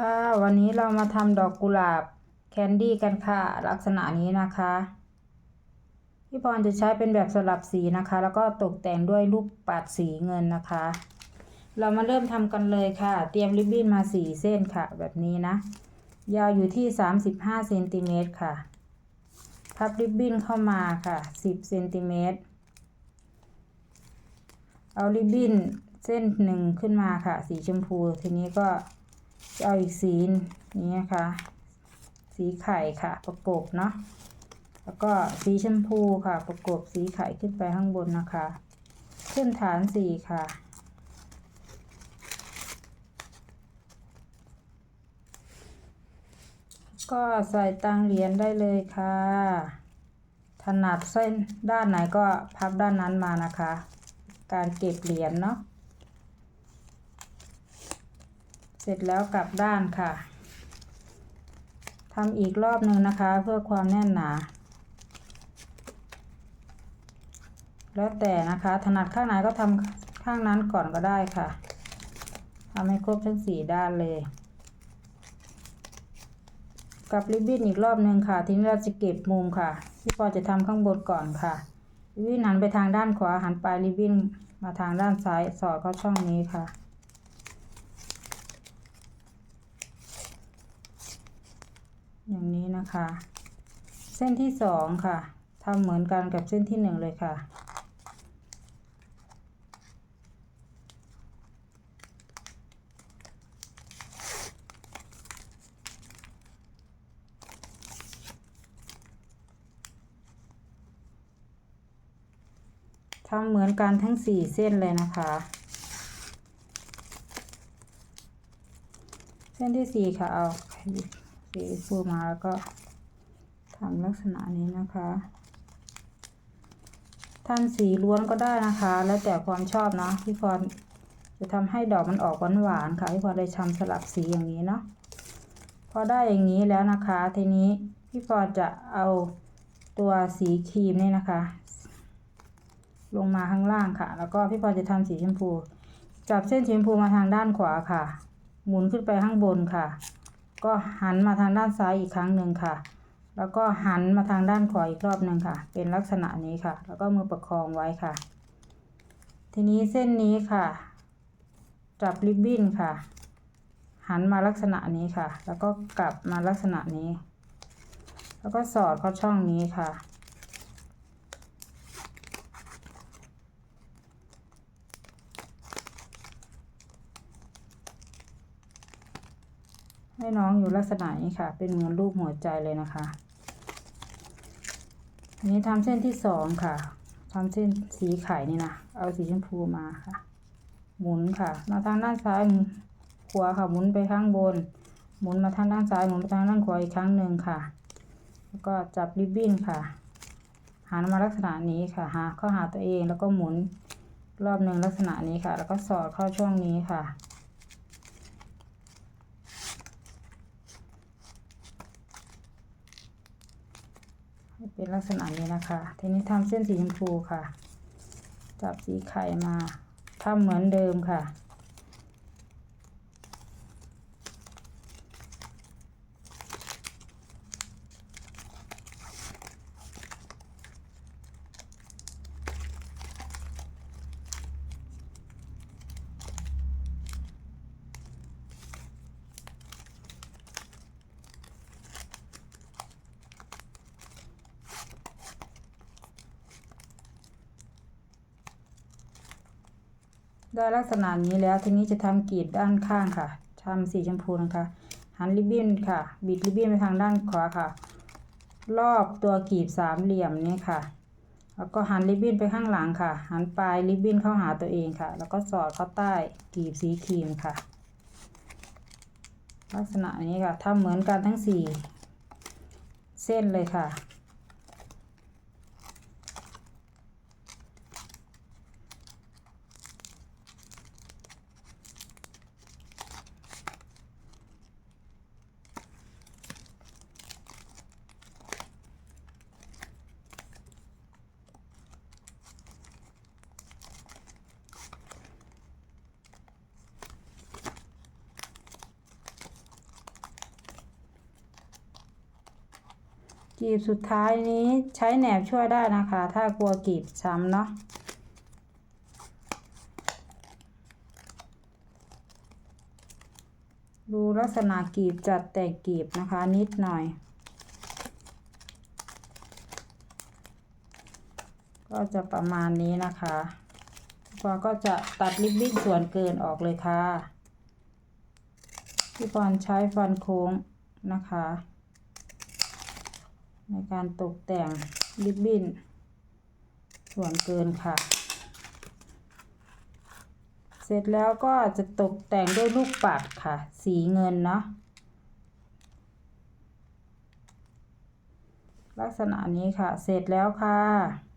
ค่ะ วันนี้เรามาทำดอกกุหลาบแคนดี้กันค่ะ ลักษณะนี้นะคะพี่พรจะใช้เป็นแบบสลับสีนะคะ แล้วก็ตกแต่งด้วยลูกปัดสีเงินนะคะ เรามาเริ่มทำกันเลยค่ะ เตรียมริบบิ้นมาสี่เส้นค่ะ แบบนี้นะ ยาวอยู่ที่สามสิบห้าเซนติเมตรค่ะ พับริบบิ้นเข้ามาค่ะสิบเซนติเมตรเอาริบบิ้นเส้นหนึ่งขึ้นมาค่ะ สีชมพูทีนี้ก็ จะเอาอีกสีนี้นะคะ สีไข่ค่ะ ประกบเนาะแล้วก็สีชมพูค่ะ ประกบสีไข่ขึ้นไปข้างบนนะคะ ขึ้นฐานสีค่ะก็ใส่ตังเหรียญได้เลยค่ะ ถนัดเส้นด้านไหนก็พับด้านนั้นมานะคะ การเก็บเหรียญเนาะ เสร็จแล้วกลับด้านค่ะทำอีกรอบหนึ่งนะคะเพื่อความแน่นหนา แล้วแต่นะคะถนัดข้างไหนก็ทำข้างนั้นก่อนก็ได้ค่ะทำให้ครบทั้งสี่ด้านเลยกับริบบิ้นอีกรอบหนึ่งค่ะ ทีนี้เราจะเก็บมุมค่ะพี่ปอจะทำข้างบนก่อนค่ะริบบิ้นหันไปทางด้านขวาหันปลายริบบิ้นมาทางด้านซ้ายสอดเข้าช่องนี้ค่ะ อย่าง นะคะ เส้นที่สองค่ะทำเหมือนกันกับเส้นที่หนึ่งเลยค่ะ ทำเหมือนกันทั้งสี่เส้นเลยนะคะ เส้นที่สี่ค่ะเอา สีฟูมาแล้วก็ทำลักษณะนี้นะคะทำสีล้วนก็ได้นะคะ แล้วแต่ความชอบเนาะพี่พรจะทำให้ดอกมันออกหวานๆค่ะพี่พรเลยทำสลับสีอย่างนี้เนาะพอได้อย่างนี้แล้วนะคะ ทีนี้พี่พรจะเอาตัวสีครีมนี่นะคะ ลงมาข้างล่างค่ะ แล้วก็พี่พรจะทำสีชมพู จับเส้นชมพูมาทางด้านขวาค่ะ หมุนขึ้นไปข้างบนค่ะ ก็หันมาทางด้านซ้ายอีกครั้งหนึ่งค่ะ แล้วก็หันมาทางด้านขวาอีกรอบหนึ่งค่ะ เป็นลักษณะนี้ค่ะ แล้วก็มือประคองไว้ค่ะ ทีนี้เส้นนี้ค่ะ จับริบบิ้นค่ะ หันมาลักษณะนี้ค่ะ แล้วก็กลับมาลักษณะนี้ แล้วก็สอดเข้าช่องนี้ค่ะ ให้น้องอยู่ลักษณะนี้ค่ะ เป็นเหมือนรูปหัวใจเลยนะคะทีนี้ทำเส้นที่สองค่ะทำเส้นสีไข่นี่นะเอาสีชมพูมาค่ะ หมุนค่ะ มาทางด้านซ้ายขวาค่ะหมุนไปข้างบน หมุนมาทางด้านซ้ายหมุนไปทางด้านขวาอีกครั้งหนึ่งค่ะ แล้วก็จับริบบิ้นค่ะหันมาลักษณะนี้ค่ะ หาเข้าหาตัวเองแล้วก็หมุนรอบหนึ่งลักษณะนี้ค่ะ แล้วก็สอดเข้าช่วงนี้ค่ะ เป็นลักษณะนี้นะคะ ทีนี้ทำเส้นสีชมพูค่ะ จับสีไข่มาทำเหมือนเดิมค่ะ ได้ลักษณะนี้แล้วทีนี้จะทำกรีบด้านข้างค่ะทำสีชมพูนะคะหันริบบิ้นค่ะ บิดริบบิ้นไปทางด้านขวาค่ะ รอบตัวกรีบสามเหลี่ยมนี่ค่ะ แล้วก็หันริบบิ้นไปข้างหลังค่ะ หันปลายริบบิ้นเข้าหาตัวเองค่ะ แล้วก็สอดเข้าใต้กรีบสีครีมค่ะ ลักษณะนี้ค่ะทำเหมือนกันทั้งสี่เส้นเลยค่ะ กีบสุดท้ายนี้ใช้แหนบช่วยได้นะคะ ถ้ากลัวกีบช้ำเนาะดูลักษณะกีบจัดแต่งกีบนะคะนิดหน่อย ก็จะประมาณนี้นะคะพอก็จะตัดริบบิ้นส่วนเกินออกเลยค่ะพี่ปอนใช้ฟันโค้งนะคะ ในการตกแต่งริบบิ้น ส่วนเกินค่ะ เสร็จแล้วก็จะตกแต่งด้วยลูกปัดค่ะ สีเงินเนาะลักษณะนี้ค่ะ เสร็จแล้วค่ะ